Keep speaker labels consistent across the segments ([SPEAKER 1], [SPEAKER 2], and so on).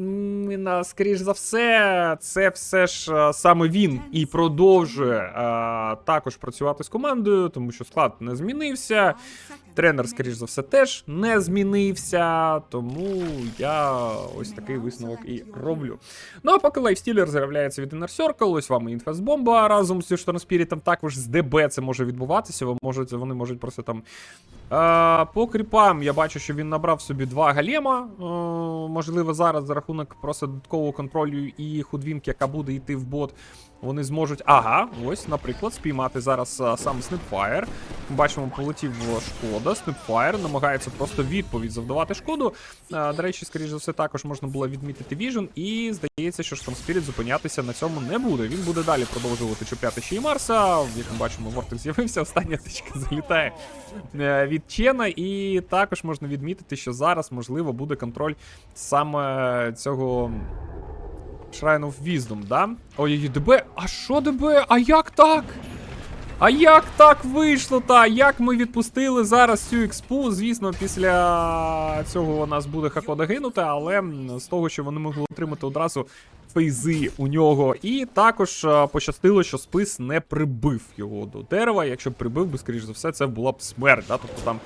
[SPEAKER 1] mm, на- скоріш за все, це все ж е, саме він і продовжує е, також працювати з командою, тому що склад не змінився. Тренер, скоріш за все, теж не змінився, тому я ось такий висновок і роблю. Ну а поки лайфстілер з'являється від Inner Circle, ось вам і інфесбомба разом зі Штормспірітом, також з ДБ це може відбуватися. Ви можете, вони можуть просто там. Е, по кріпам я бачу, що він набрав собі два галема. Е, можливо, зараз за рахунок просто додаткового контролю і худвінки, яка буде йти в бот, вони зможуть. Ага, ось, наприклад, спіймати зараз а, сам Snapfire. Бачимо, полетів шкода. Snapfire намагається просто відповідь завдавати шкоду. А, до речі, скоріш за все, також можна було відмітити Vision, і здається, що Spirit зупинятися на цьому не буде. Він буде далі продовжувати чіпляти ще й Марса. Як ми бачимо, Вортик з'явився. Остання тичка залітає е, від Чена. І також можна відмітити, що зараз можливо буде контроль саме цього. Shrine of Wisdom, да? Ой, ДБ. А що ДБ? А як так? А як так вийшло, та? Як ми відпустили зараз цю експу? Звісно, після цього у нас буде Хакода гинути, але з того, що вони могли отримати одразу фейзи у нього. І також пощастило, що спис не прибив його до дерева. Якщо б прибив би, скоріш за все, це була б смерть. Да? Тобто там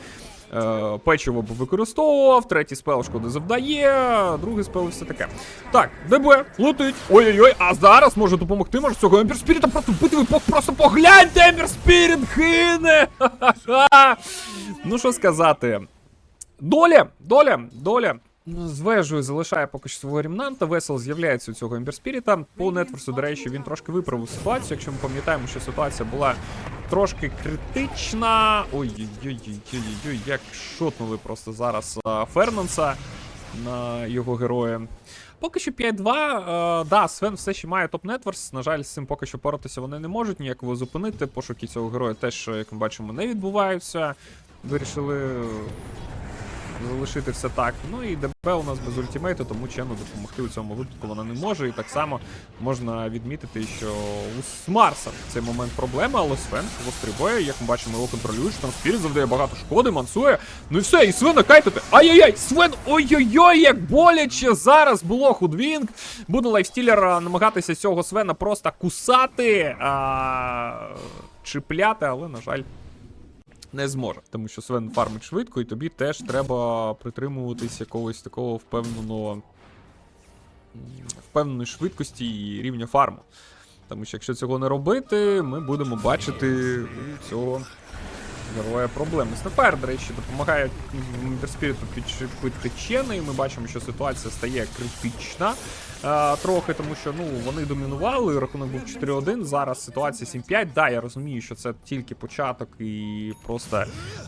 [SPEAKER 1] печиво б використовував, третій спел шкоди завдає, другий спел все таке. Так, ДБ, летить. Ой-ой-ой, а зараз може допомогти, може цього Ембер Спіріта просто вбити. Ви просто погляньте, Ембер Спіріт гине! Ну що сказати. Доля, доля, доля. З вежею залишає поки що свого рімнанта. Весел з'являється у цього Ембер Спіріта. По нетверсу, до речі, він трошки виправив ситуацію. Якщо ми пам'ятаємо, що ситуація була трошки критична. Ой-ой-ой-ой-ой-ой, як шотнули просто зараз Фернанса на його героя. Поки що 5-2. Е, да, Свен все ще має топ-нетворс. На жаль, з цим поки що боротися вони не можуть ніяково зупинити. Пошуки цього героя теж, як ми бачимо, не відбуваються. Вирішили залишити все так. Ну і ДБ у нас без ультимейту, тому Чену допомогти у цьому випадку вона не може. І так само можна відмітити, що у Смарса в цей момент проблема, але Свен його стрибує, як ми бачимо, його контролюють, там Спіріт завдає багато шкоди, мансує. Ну і все, і Свена кайтити. Ай-яй-яй, Свен, ой-ой-ой, як боляче зараз було Худвінг. Буде лайфстілер намагатися цього Свена просто кусати, а, чіпляти, але, на жаль, не зможе, тому що Свен фармить швидко, і тобі теж треба притримуватись якогось такого впевненого впевненої швидкості і рівня фарму. Тому що якщо цього не робити, ми будемо бачити у цього героя проблеми. Снайпер, до речі, допомагає Інтерспіріту підчепити чени, і ми бачимо, що ситуація стає критична е, трохи, тому що ну вони домінували. Рахунок був 4-1. Зараз ситуація 7-5. Да, я розумію, що це тільки початок, і просто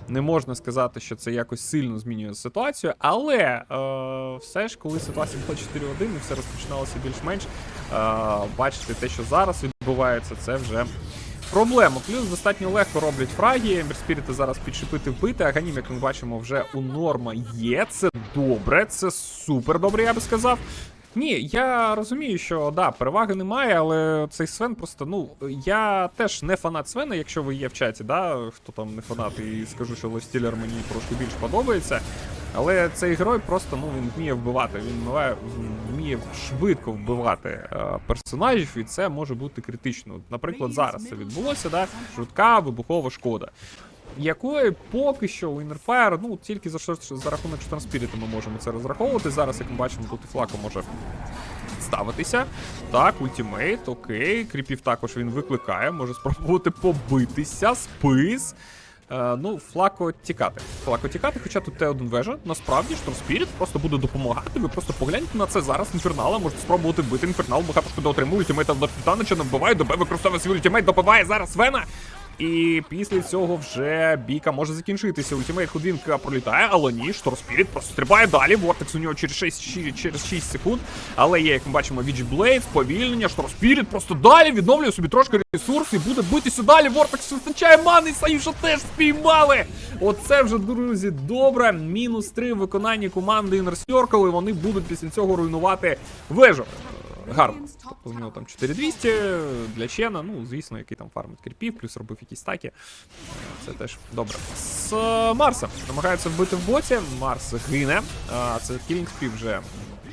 [SPEAKER 1] не можна сказати, що це якось сильно змінює ситуацію. Але е, все ж, коли ситуація була 4-1 і все розпочиналося більш-менш, е, бачити те, що зараз відбувається, це вже. Проблема. Плюс достатньо легко роблять фраги. Ембер зараз підшипити вбити. Аганім, як ми бачимо, вже у норма є. Це добре, це супер добре, я би сказав. Ні, я розумію, що да, переваги немає, але цей Свен просто, ну, я теж не фанат Свена, якщо ви є в чаті, да, хто там не фанат, і скажу, що Лостілер мені трошки більш подобається. Але цей герой просто ну він вміє вбивати. Він вмиває, вміє швидко вбивати е, персонажів, і це може бути критично. Наприклад, зараз це відбулося, да, швидка вибухова шкода. Якої поки що у Innerfire, ну тільки за за рахунок Штормспіріта ми можемо це розраховувати. Зараз, як ми бачимо, тут і флако може ставитися. Так, ультимейт, окей. Кріпів також він викликає, може спробувати побитися. Спис. Е, ну, флако тікати. Флако тікати, хоча тут Т1 вежа. Насправді Штормспіріт просто буде допомагати. Ви просто погляньте на це зараз. Інфернала можете спробувати бити. Інфернал багато шкоди отримує. Ультимейта до Титанича не вбиває, ДБ використовує свій ультимейт, добиває зараз Вена. І після цього вже бійка може закінчитися. Ультимейт Худвінка пролітає, але ні, Штормспіріт просто стрибає далі. Вортекс у нього через 6, щі- через 6 секунд. Але є, як ми бачимо, Віджблейд, сповільнення, Штормспіріт просто далі відновлює собі трошки ресурс і буде битися далі. Вортекс вистачає мани, Саюша теж спіймали. Оце вже, друзі, добре. Мінус 3 в виконанні команди Inner і вони будуть після цього руйнувати вежу. Гарно. Тобто у нього там 4200 для Чена, ну, звісно, який там фармить кріпів, плюс робив якісь стаки. Це теж добре. З е, Марса намагаються вбити в боті. Марс гине. Це кілінгспів вже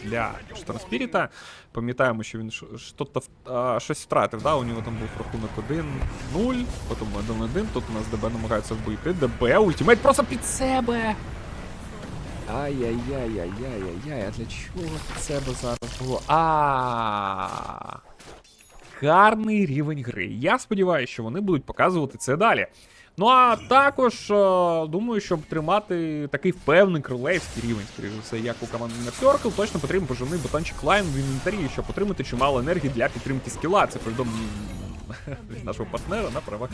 [SPEAKER 1] для Штормспіріта. Пам'ятаємо, що він а, щось втратив, да? у нього там був рахунок 1-0, потім 1-1, тут у нас ДБ намагається вбити. ДБ, ультимейт просто під себе. Ай-яй-яй-яй-яй-яй, а для чого під себе зараз було? А. Гарний рівень гри. Я сподіваюся, що вони будуть показувати це далі. Ну а також е, думаю, щоб тримати такий впевнений кролевський рівень, скоріш за все, як у команди Circle, точно потрібен поживний бутончик Lime в інвентарі, щоб отримати чимало енергії для підтримки скіла. Це від нашого партнера на правах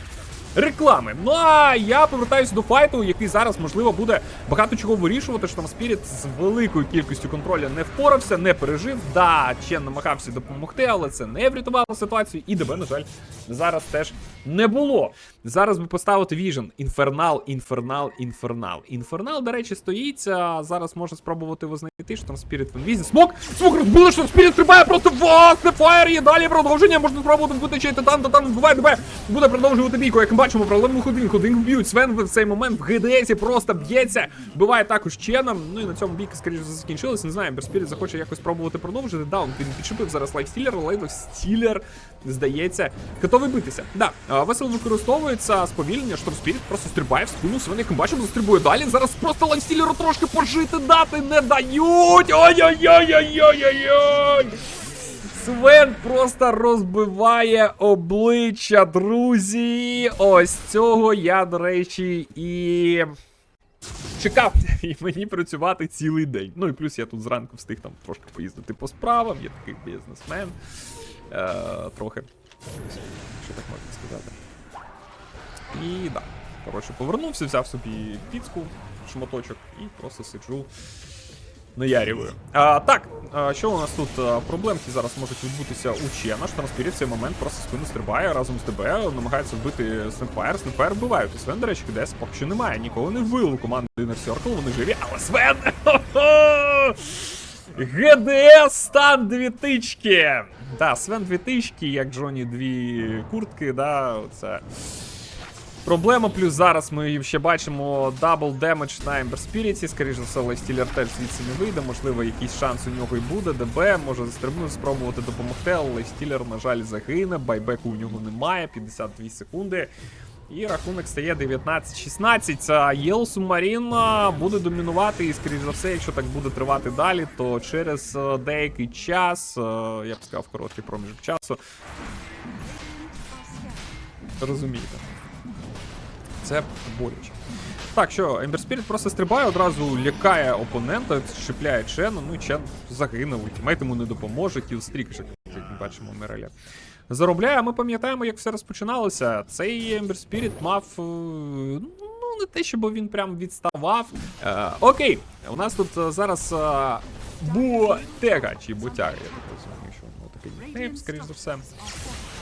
[SPEAKER 1] реклами. Ну а я повертаюся до файту, який зараз, можливо, буде багато чого вирішувати. що там Спіріт з великою кількістю контроля не впорався, не пережив. Да, Чен намагався допомогти, але це не врятувало ситуацію. І ДБ, на жаль, зараз теж не було. Зараз би поставити Віжен. Інфернал, інфернал, інфернал. Інфернал, до речі, стоїть. а Зараз можна спробувати його знайти, що там Спіріт в інвізі. Смок! Смок розбили, що Спіріт стрибає просто вас! Не фаєр є далі продовження. Можна спробувати вбити чей титан, титан вбиває ДБ. Буде продовжувати бійку. Як ми бачимо, проблему ходин, ходин вб'ють. Свен в цей момент в ГДСі просто б'ється. Биває також Ченом. Ну і на цьому бійка, скоріше закінчилась. Не знаю, Берспіріт захоче якось спробувати продовжити. Да, він підчепив зараз лайфстілер, лайфстілер, здається, готовий битися. Да, а, весело використовується сповільнення, Штормспіріт просто стрибає в спину. Свен, як бачимо, застрибує далі. Зараз просто лайфстілеру трошки пожити дати не дають. Ой-ой-ой-ой-ой-ой-ой! Свен просто розбиває обличчя, друзі. Ось цього я, до речі, і чекав і мені працювати цілий день. Ну і плюс я тут зранку встиг там трошки поїздити по справам, я такий бізнесмен. Е, трохи. Що так можна сказати. І да. Коротше, повернувся, взяв собі піцку, шматочок і просто сиджу. Наярюваю. А, так, а, що у нас тут а, проблемки зараз можуть відбутися у Чена. Штормспіріт в цей момент просто спину стрибає разом з ДБ, намагається вбити Снепфайр. Снепфайр вбивають. І Свен, до речі, КДС поки що немає. Нікого не вбили у команди Inner Circle, вони живі, але Свен! ГДС стан дві тички! Да, Свен дві тички, як Джоні дві куртки, да, оце. Проблема, плюс зараз ми ще бачимо дабл демедж на Ember Spirit. Скоріше все, Лайстілер теж звідси не вийде. Можливо, якийсь шанс у нього і буде. ДБ може застрибнути, спробувати допомогти, але Лайстілер, на жаль, загине. Байбеку у нього немає, 52 секунди. І рахунок стає 19-16. А Єл Субмарін буде домінувати, і, скоріш за все, якщо так буде тривати далі, то через е, деякий час, е, я б сказав, короткий проміжок часу. Розумієте. Це боляче. Так, що, Spirit просто стрибає, одразу лякає опонента, чіпляє Чена, ну і Чен загинув, ультимейт йому не допоможе, кілстрік, як ми бачимо, Міреля. Заробляє, ми пам'ятаємо, як все розпочиналося. Цей Ember Spirit мав. е, Ну, не те, щоб він прям відставав. Е, окей, у нас тут е, зараз е, Ботега чи Ботяга, я так розумію, що воно такий нікнейм, скоріш за все.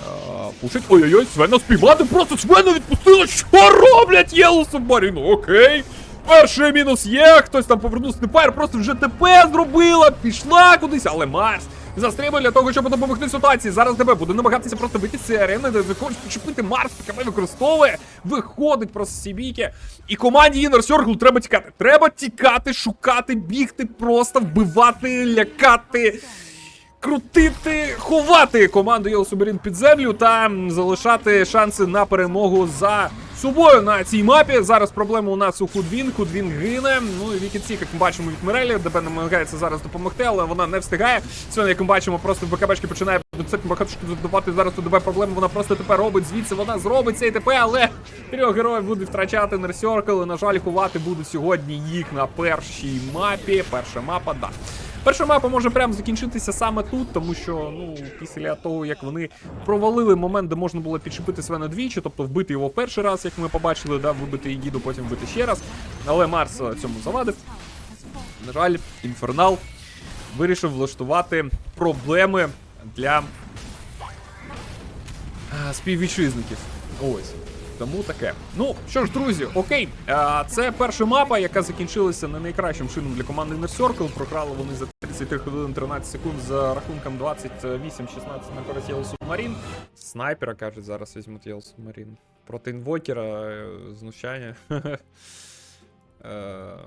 [SPEAKER 1] А, Пушить. Ой-ой-ой, Свена спіймати, просто Свена відпустила. Що роблять Єлу Субмаріну? Окей. Перший мінус є, хтось там повернув снайпер, просто вже ТП зробила, пішла кудись, але Марс застрибує для того, щоб допомогти ситуації. Зараз ДБ буде намагатися просто вийти з цієї арени, де хоче почепити Марс, ПКМ використовує, виходить просто з цієї бійки. І команді Inner Circle треба тікати. Треба тікати, шукати, бігти, просто вбивати, лякати крутити, ховати команду Єл Суберін під землю та залишати шанси на перемогу за собою на цій мапі. Зараз проблема у нас у Худвін. Худвін гине. Ну і Сік, як ми бачимо від Мирелі, ДБ намагається зараз допомогти, але вона не встигає. Сьогодні, як ми бачимо, просто в БКБшки починає достатньо багато задавати. Зараз у ДБ проблема. Вона просто тепер робить звідси. Вона зробить цей ТП, але трьох героїв буде втрачати. І, На жаль, ховати буде сьогодні їх на першій мапі. Перша мапа, да. Перша мапа може прямо закінчитися саме тут, тому що ну після того, як вони провалили момент, де можна було підчепити Свена двічі, тобто вбити його перший раз, як ми побачили, да, вибити Ігіду, потім вбити ще раз. Але Марс е, цьому завадив. На жаль, інфернал вирішив влаштувати проблеми для е, співвітчизників. Ось. Тому таке. Ну що ж, друзі, окей. А, це перша мапа, яка закінчилася не найкращим чином для команди Inner Circle. Програли вони за 33 хвилин 13 секунд за рахунком 28-16 на користь Yellow Submarine. Снайпера, кажуть, зараз візьмуть Yellow Submarine. Проти інвокера е, знущання. Е,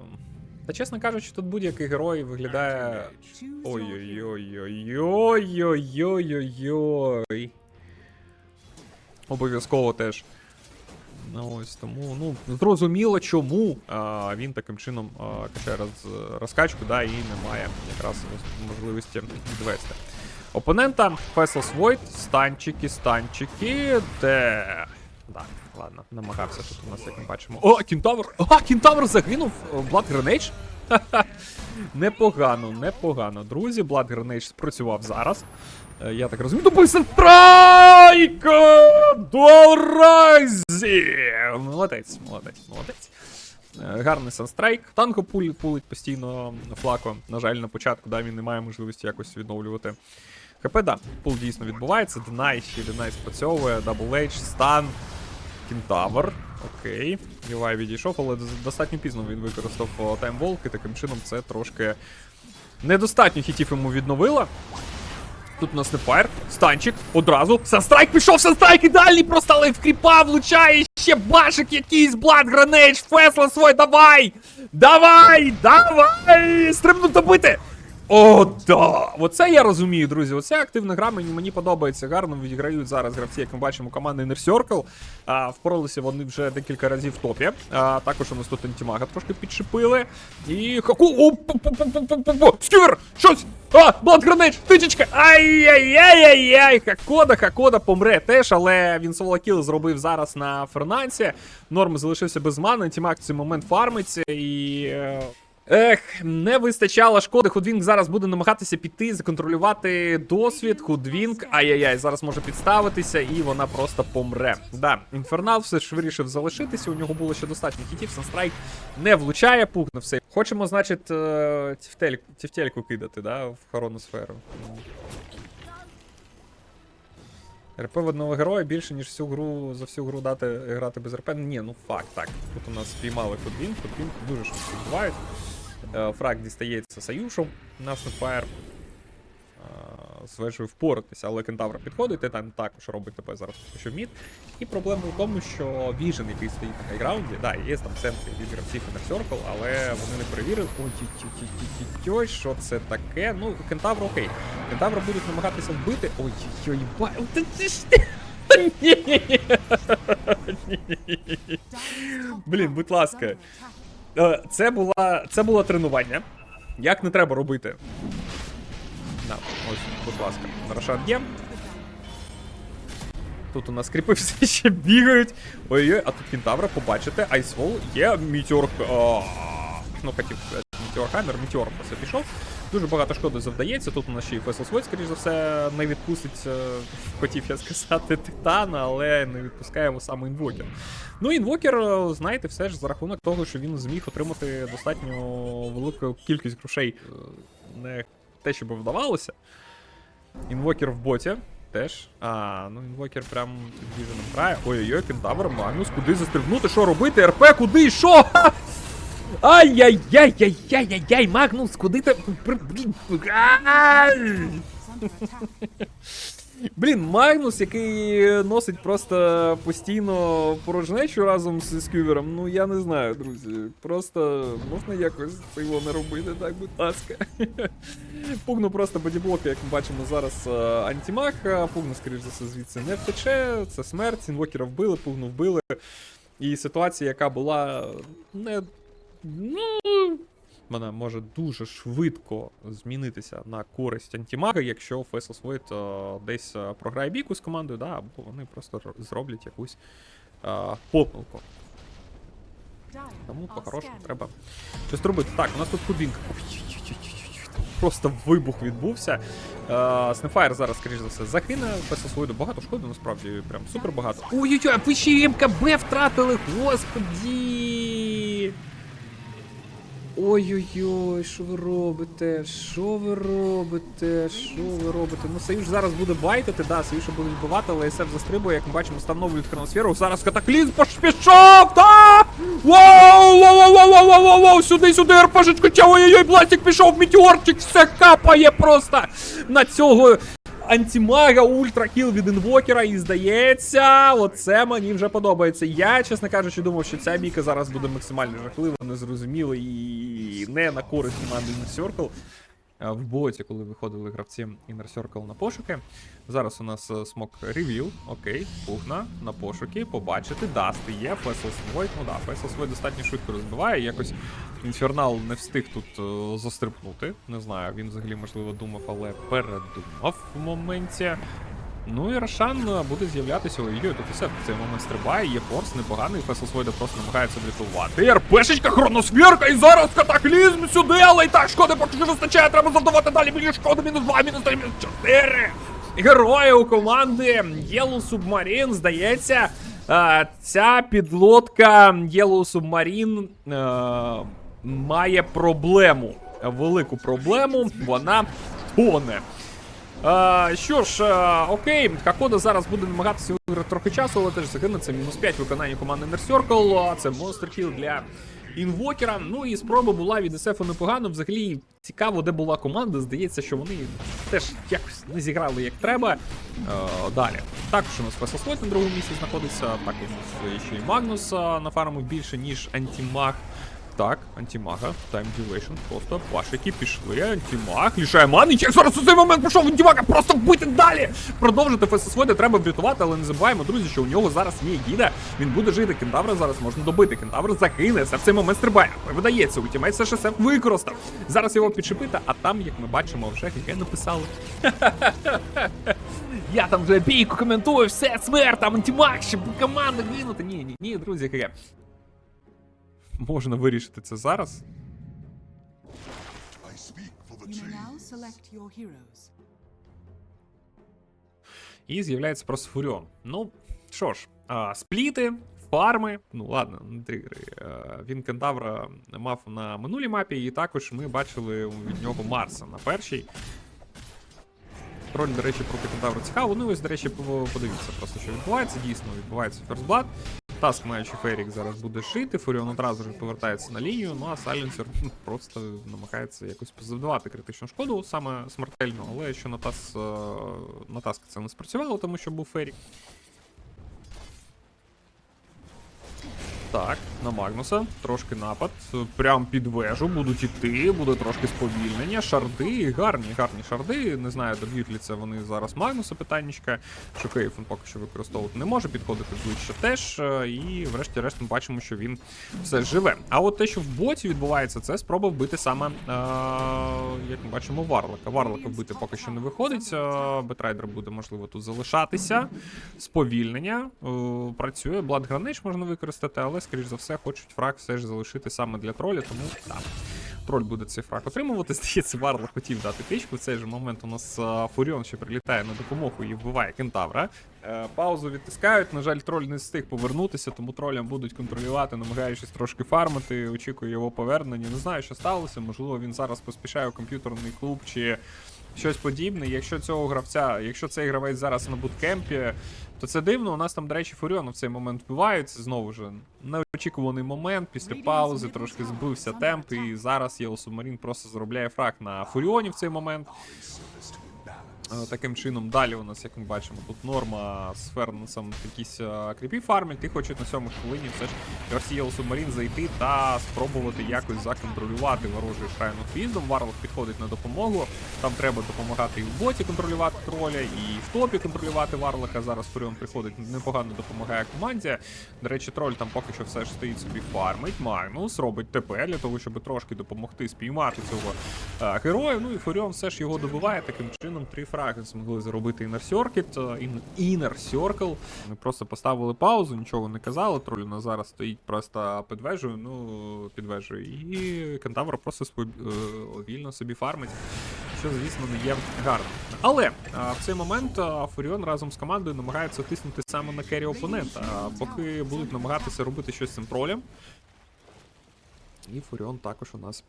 [SPEAKER 1] Та чесно кажучи, тут будь-який герой виглядає. Ой-ой-ой-ой-ой-ой-ой-ой. Обов'язково теж. Ну ось тому, ну, зрозуміло, чому а, він таким чином а, качає роз, розкачку, да, і не має якраз можливості відвести. Опонента Феселс Void, станчики, станчики, де. Так, ладно, намагався тут у нас, як ми бачимо. О, кінтавр! О, кінтавр загинув! Blood Grenade? Непогано, непогано. Друзі, Blood Grenade спрацював зараз. Е, Я так розумію, тупий страйк! Дорайзі! Молодець, молодець, молодець. Е, Гарний санстрайк. Танко пулить, пулить постійно флако. На жаль, на початку да, він не має можливості якось відновлювати. ХП, да, пул дійсно відбувається. Денай ще Денай спрацьовує, Double H, стан, Кентавр. Окей. Ювай відійшов, але достатньо пізно він використав таймволк, і таким чином це трошки недостатньо хітів йому відновило. Тут у нас не станчик, одразу. Санстрайк пішов, санстрайк ідеальний, просто але в кріпа влучає ще башик якийсь, Блад Гранейдж, Фесла свой, давай! Давай! Давай! Стрибну добити! О, да! Оце я розумію, друзі. Оце активна гра, мені, мені подобається. Гарно відіграють зараз гравці, як ми бачимо, команди Inner Circle. А, впоралися вони вже декілька разів в топі. А, також у нас тут антимага трошки підшипили. І хаку. Пу-пу-пу-пу-пу-пу. Щось! А, Блад Гранейдж, тичечка! Ай-яй-яй-яй-яй! Хакода, Хакода помре теж, але він соло-кіл зробив зараз на Фернанці. Норм залишився без мани, антимаг в цей момент фармиться і. Ех, не вистачало шкоди. Худвінг зараз буде намагатися піти, законтролювати досвід. Худвінг, ай-яй-яй, зараз може підставитися, і вона просто помре. Да, інфернал все ж вирішив залишитися. У нього було ще достатньо хітів. Санстрайк не влучає, пукнув все. Хочемо, значить, е, тівтельку, кидати, да, в хорону сферу. РП в одного героя більше, ніж всю гру за всю гру дати грати без РП. Ні, ну факт, так. Тут у нас спіймали Худвінг, Худвінг дуже швидко відбувають. Е, Фраг дістається Саюшу на Снепфайр. З вежею впоратися, але кентавр підходить, Титан також робить ТП зараз що мід. І проблема в тому, що Віжен, який стоїть на хайграунді, да, є там центри від гравців Inner Circle, але вони не перевірили. Ой, ті ті що це таке? Ну, кентавр окей. Кентавра будуть намагатися вбити. Ой, ой, ба. Блін, будь ласка. Е, Це була це було тренування. Як не треба робити. На, ось, будь ласка, Рашад є. Тут у нас кріпи все ще бігають. Ой-ой, а тут кентавра, побачите, Айсвол є Мітеор. Ну, хотів сказати, Мітеор Хаммер, Мітеор просто пішов. Дуже багато шкоди завдається. Тут у нас ще і Фесл скоріш за все, не відпустить, е, хотів я сказати, Титана, але не відпускає його саме інвокер. Ну, інвокер, е, знаєте, все ж за рахунок того, що він зміг отримати достатньо велику кількість грошей. е, Не те, що би вдавалося. Інвокер в боті. Теж. А, ну інвокер прям під віженом грає. Ой-ой-ой, кентавр, Магнус, куди застрибнути, що робити? РП, куди, що? Ай-яй-яй-яй-яй-яй-яй, Магнус, куди ти. Блін. Магнус, який носить просто постійно порожнечу разом з скювером, ну я не знаю, друзі. Просто можна якось його не робити, так, будь ласка. Пугну просто бодіблоки, як ми бачимо зараз е, антимаг. Пугну, скоріш за все, звідси не втече. Це смерть, інвокера вбили, пугну вбили. І ситуація, яка була не. Ну, вона може дуже швидко змінитися на користь антимага, якщо Фесл Void е, десь е, програє бійку з командою, да, або вони просто зроблять якусь е, помилку. Тому по-хорошому треба щось робити. Так, у нас тут худинка. Просто вибух відбувся. Снефайр зараз, скоріш за все, загине. Фесл багато шкоди, насправді прям супер багато. Ой-ой-ой, ви ще МКБ втратили, господі! Ой-ой-ой, що ви робите? Що ви робите? Що ви робите? Ну, Союз зараз буде байтити, да, Союз буде вбивати, але СФ застрибує, як ми бачимо, встановлюють хроносферу. Зараз катаклізм пішов! Да! Воу! Воу, воу, воу, воу, воу, воу, воу, сюди, сюди, РПшечку, ча, ой-ой-ой, бластик пішов, метеорчик, все капає просто на цього антимага ультракіл від інвокера, і здається, оце мені вже подобається. Я, чесно кажучи, думав, що ця бійка зараз буде максимально жахлива, незрозуміла і не на користь команди Circle. Е, В боті, коли виходили гравці Inner Circle на пошуки. Зараз у нас е, смок ревіл. Окей, пугна на пошуки, побачити, дасти є. Фесел Void, ну да, Фесел Void достатньо швидко розбиває. Якось інфернал не встиг тут е, застрибнути. Не знаю, він взагалі можливо думав, але передумав в моменті. Ну і Рошан е, буде з'являтися. Ой-ой, тут усе в цей момент стрибає, є форс непоганий, Фесел Свойда просто намагається врятувати. РПшечка, хроносферка, і зараз катаклізм сюди, але і так шкоди поки що вистачає, треба завдавати далі. Мені шкоди, мінус 2, мінус 3, мінус 4. Герої у команди Yellow Submarine, здається, е, ця підлодка Yellow Submarine е, має проблему. Велику проблему, вона тоне. А, що ж, а, окей, Хакода зараз буде намагатися виграти трохи часу, але теж загине. Це мінус 5 виконання команди Circle, а це Monster Kill для інвокера. Ну і спроба була від SF непогано. Взагалі цікаво, де була команда. Здається, що вони теж якось не зіграли як треба. Е, далі. Також у нас Весел на другому місці знаходиться. Також ще й Магнус а, на фарму більше, ніж антимаг. Так, антимага, тайм дюрейшн, просто пашики пішли, антимаг, лишає мани, як зараз у цей момент пішов антимага, просто вбити далі! Продовжити ФССВ треба врятувати, але не забуваємо, друзі, що у нього зараз є гіда, він буде жити, кентавра зараз можна добити, кентавр загине, все в цей момент стрибає, видається, ультимейт все ШСФ використав. Зараз його підчепити, а там, як ми бачимо, вже ГГ написали. Я там вже бійку коментую, все, смерть, там антимаг, щоб команда гинути. Ні, ні, ні, друзі, ГГ. Можна вирішити це зараз. І з'являється просто Фуріон. Ну, що ж, а, спліти, фарми. Ну ладно, не тригери. Він кентавра мав на минулій мапі, і також ми бачили від нього Марса на першій. Троль, до речі, проти кентавра цікаво. Ну, ось, до речі, по- подивіться просто, що відбувається. Дійсно, відбувається ферзблад. Таск, маючи Ферік, зараз буде шити. Фуріон одразу ж повертається на лінію. Ну а Сайленсер ну, просто намагається якось позавдавати критичну шкоду, саме смертельну, але що на е, таск це не спрацювало, тому що був Ферік. Так, на Магнуса. Трошки напад. Прям під вежу будуть іти, буде трошки сповільнення. Шарди, гарні, гарні шарди. Не знаю, доб'ють ли це вони зараз Магнуса питаннячка. Що Кейф він поки що використовувати не може, підходити ближче теж. е, І врешті-решт ми бачимо, що він все живе. А от те, що в боті відбувається, це спроба вбити саме, е, як ми бачимо, Варлока. Варлока вбити поки що не виходить. е, Бетрайдер буде, можливо, тут залишатися. Сповільнення. е, Працює. Granage можна використати, але, скоріш за все, хочуть фраг все ж залишити саме для троля, тому так. Троль буде цей фраг отримувати. Здається, Варлок хотів дати тичку. В цей же момент у нас Фуріон ще прилітає на допомогу і вбиває кентавра. Е, паузу відтискають. На жаль, троль не встиг повернутися, тому тролям будуть контролювати, намагаючись трошки фармити. Очікує його повернення. Не знаю, що сталося. Можливо, він зараз поспішає у комп'ютерний клуб чи щось подібне. Якщо цього гравця, якщо цей гравець зараз на буткемпі, то це дивно. У нас там, до речі, Фуріон в цей момент вбивається. Знову ж неочікуваний момент. Після паузи трошки збився темп, і зараз Єло Субмарін просто заробляє фраг на Фуріоні в цей момент. Таким чином, далі у нас, як ми бачимо, тут норма з Фернесом якісь кріпі фармять, і хочуть на сьомій хвилині все ж Гарсієл Субмарін зайти та спробувати якось законтролювати ворожий Шрайн of Wisdom. Варлок підходить на допомогу. Там треба допомагати і в боті контролювати троля, і в топі контролювати Варлока. Зараз Фуріон приходить, непогано допомагає команді. До речі, троль там поки що все ж стоїть собі фармить. Магнус робить ТП для того, щоб трошки допомогти спіймати цього героя. Ну і Фуріон все ж його добиває. Таким чином три фраги змогли заробити Inner Circuit, Inner Circle. Вони просто поставили паузу, нічого не казали. Нас зараз стоїть просто під вежею, ну під вежею. І Кентавр просто спо- е, вільно собі фармить. Що, звісно, не є гарно. Але в цей момент Фуріон разом з командою намагається тиснути саме на кері опонента. Поки будуть намагатися робити щось з цим тролем. І Фуріон також у нас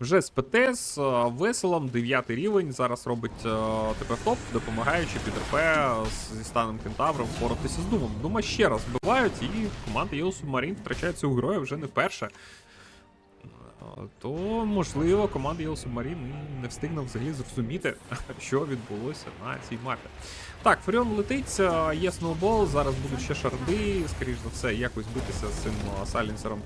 [SPEAKER 1] вже з ПТ з е, веселом, 9 рівень. Зараз робить е, ТП топ, допомагаючи під РП зі станом кентавром впоратися з Думом. Дума ще раз вбивають, і команда Єл Субмарін втрачає цього героя вже не перше. то можливо команда Yellow Submarine не встигне взагалі зрозуміти, що відбулося на цій мапі. Так, Фуріон летить, є сноубол, зараз будуть ще шарди, скоріш за все, якось битися з цим сайленсером.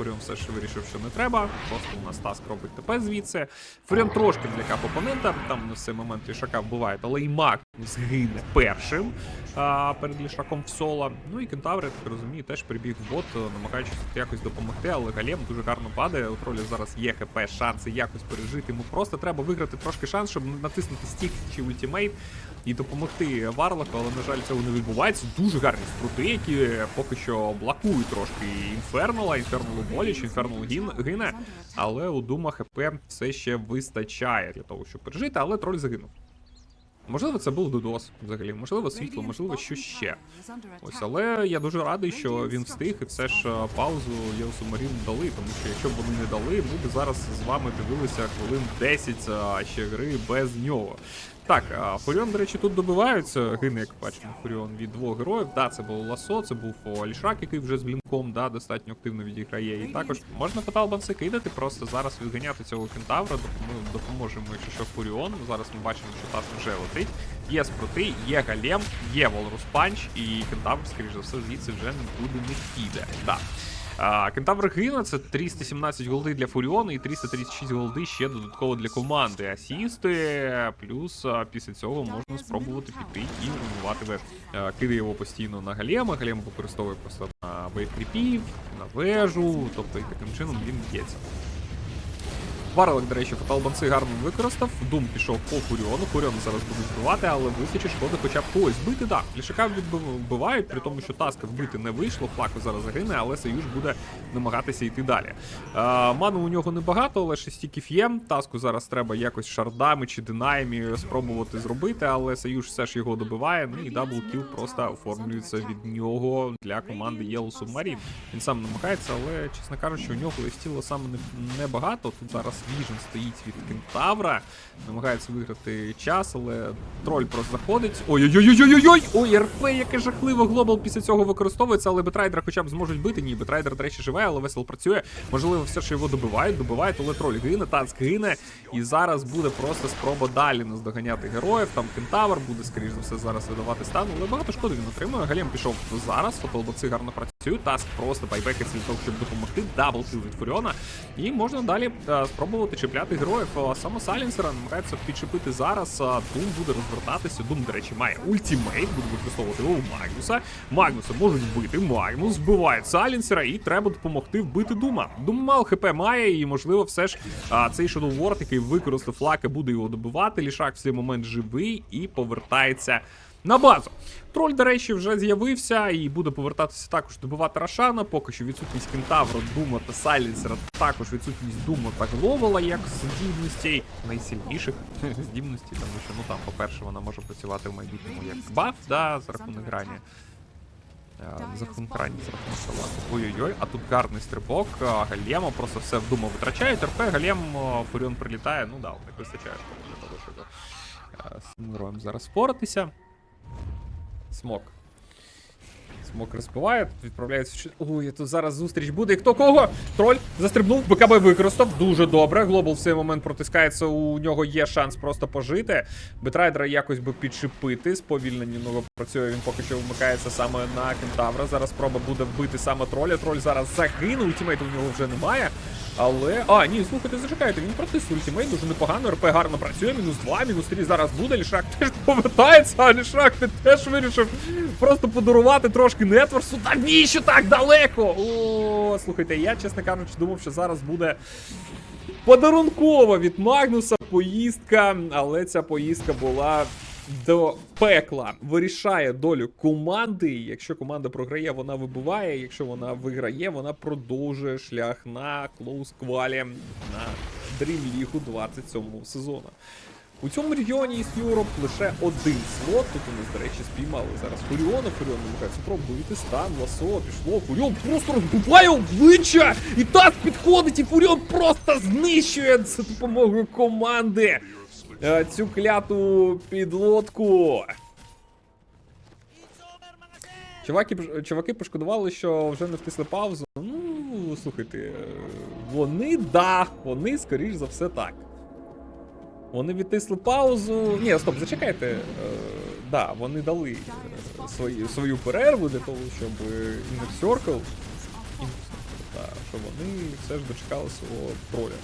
[SPEAKER 1] Фуріон все ж вирішив, що не треба. Просто у нас таск робить ТП звідси. Фуріон трошки злякав опонента, там на цей момент лішака вбиває, але і маг згине першим а, перед лішаком в соло. Ну і кентавр, я так розумію, теж прибіг в бот, намагаючись якось допомогти, але Галем дуже гарно падає. У тролі зараз є ХП, шанси якось пережити. Йому просто треба виграти трошки шанс, щоб натиснути стік чи ультимейт і допомогти Варлоку, але на жаль, цього не відбувається. Дуже гарні спрути, які поки що блокують трошки Інфернала, Інферналу боліч, Інфернал гине, але у Дума ХП все ще вистачає для того, щоб пережити, але троль загинув. Можливо, це був Дудос взагалі, можливо, світло, можливо, що ще. Ось, але я дуже радий, що він встиг, і все ж е, паузу Євсумарін дали, тому що якщо б вони не дали, ми б зараз з вами дивилися хвилин 10 а, ще гри без нього. Так, Фуріон, до речі, тут добиваються. Гине, як бачимо, Фуріон від двох героїв. Да, це було Ласо, це був о, Альшак, який вже з блінком да, достатньо активно відіграє. І також можна фаталбанси кидати, просто зараз відганяти цього кентавра, допомо- допоможемо, якщо що Фуріон. Зараз ми бачимо, що Тас вже летить. Є спрути, є Галем, є Волрус Панч, і кентавр, скоріш за все, звідси вже нікуди не піде. Да. Кентавр гине, це 317 голди для Фуріона і 336 голди ще додатково для команди. Асісти, плюс після цього можна спробувати піти і руйнувати вежу. Кидає його постійно на Галема, Галем використовує просто на боєкріпів, на вежу, тобто і таким чином він б'ється. Варлок, до речі, фаталбанси гарно використав. Дум пішов по Фуріону. Фуріон зараз будуть вбивати, але вистачить шкоди хоча б когось збити. Так, лішака вбивають, при тому, що таска вбити не вийшло. Флако зараз загине, але Союз буде намагатися йти далі. А, ману у нього небагато, але ще стіків є. Таску зараз треба якось шардами чи динаями спробувати зробити, але Союз все ж його добиває. Ну і даблкіл просто оформлюється від нього для команди Yellow Submarine. Він сам намагається, але, чесно кажучи, у нього листіло саме небагато. Тут зараз Віжен стоїть від кентавра, намагається виграти час, але троль просто заходить. Ой-ой-ой-ой-ой! Ой, РП, яке жахливо глобал після цього використовується, але Бетрайдера хоча б зможуть бити. Ні, Бетрайдер, до речі, живе, але весело працює. Можливо, все ж його добивають, добивають, але троль гине, танк гине. І зараз буде просто спроба далі наздоганяти героїв. Там кентавр буде, скоріш за все, зараз видавати стан, але багато шкоди він отримує. Галем пішов зараз, фотолбоци гарно працюють. Таск просто байбекер того, щоб допомогти. Даблкіл від Фуріона. І можна далі е, спробувати чіпляти героїв. Е, Саме Сайленсера намагається підчепити зараз. а Дум буде розвертатися. Дум, до речі, має ультимейт, буде використовувати його у Магнуса. Магнуса можуть вбити. Магнус вбиває Сайленсера і треба допомогти вбити Дума. Дум мало хп має, і можливо, все ж а, цей Shadow Ward, який використав флаки, буде його добивати. Лішак в цей момент живий і повертається. На базу. Троль, до речі, вже з'явився і буде повертатися також добивати Рошана. Поки що відсутність кентавра, Дума та Сайленсера, також відсутність Дума та Гловала, як здібностей найсильніших здібностей, тому що ну там, по-перше, вона може працювати в майбутньому як баф, да, за рахунок грані. Е, За рахунок грані, за рахунок салату. Ой-ой-ой, а тут гарний стрибок. а, просто все в Дума витрачає. РП, Галем, а, Фуріон прилітає. Ну да, так вистачає для того, щоб е, з цим зараз впоратися. Смок. Смок розбиває, відправляється. Ой, тут зараз зустріч буде. І хто кого? Троль застрибнув, БКБ використав. Дуже добре. Глобал в цей момент протискається. У нього є шанс просто пожити. Бетрайдера якось би підшипити. Сповільнені нього працює. Він поки що вмикається саме на кентавра. Зараз спроба буде вбити саме троля. Троль зараз загинув. Ультимейту у нього вже немає. Але. А, ні, слухайте, зачекайте, він протис ультимейт дуже непогано. РП гарно працює. Мінус 2, мінус 3 зараз буде. Лішак теж повертається, а Лішак ти теж вирішив просто подарувати трошки нетворсу. Навіщо так далеко? О, слухайте, я, чесно кажучи, думав, що зараз буде. Подарункова від Магнуса поїздка, але ця поїздка була до пекла. Вирішає долю команди. Якщо команда програє, вона вибуває. Якщо вона виграє, вона продовжує шлях на клоус квалі на Dream League 27 сезону. У цьому регіоні East Europe лише один слот. Тут у нас, до речі, спіймали зараз Фуріона. Фуріон намагається пробити стан, ласо, пішло. Фуріон просто розбиває обличчя! І так підходить, і Фуріон просто знищує за допомогою команди цю кляту підлодку. Чуваки, чуваки пошкодували, що вже не втисли паузу. Ну, слухайте, е, вони да, вони, скоріш за все, так. Вони відтисли паузу. Ні, стоп, зачекайте. Е, да, вони дали е, свої, свою перерву для того, щоб е, Inner Circle. Да, щоб вони все ж дочекали свого троля.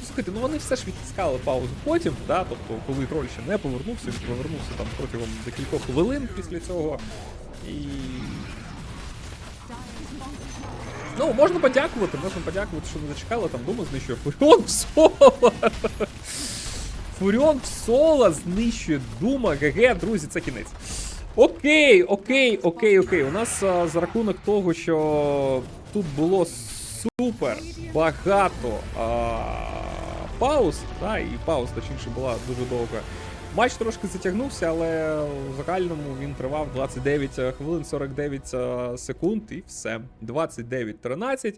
[SPEAKER 1] Ну, Слухайте, ну вони все ж відтискали паузу потім, да, тобто, коли троль ще не повернувся, він повернувся там протягом декількох хвилин після цього. І. Ну, можна подякувати, можна подякувати, що не зачекали, там Дума знищує Фуріон в соло. Фуріон в соло знищує Дума. ГГ, друзі, це кінець. Окей, окей, окей, окей. У нас а, за рахунок того, що тут було супер багато а, пауз, да, і пауз, точніше, була дуже довга. Матч трошки затягнувся, але в загальному він тривав 29 хвилин 49 секунд і все. 29-13.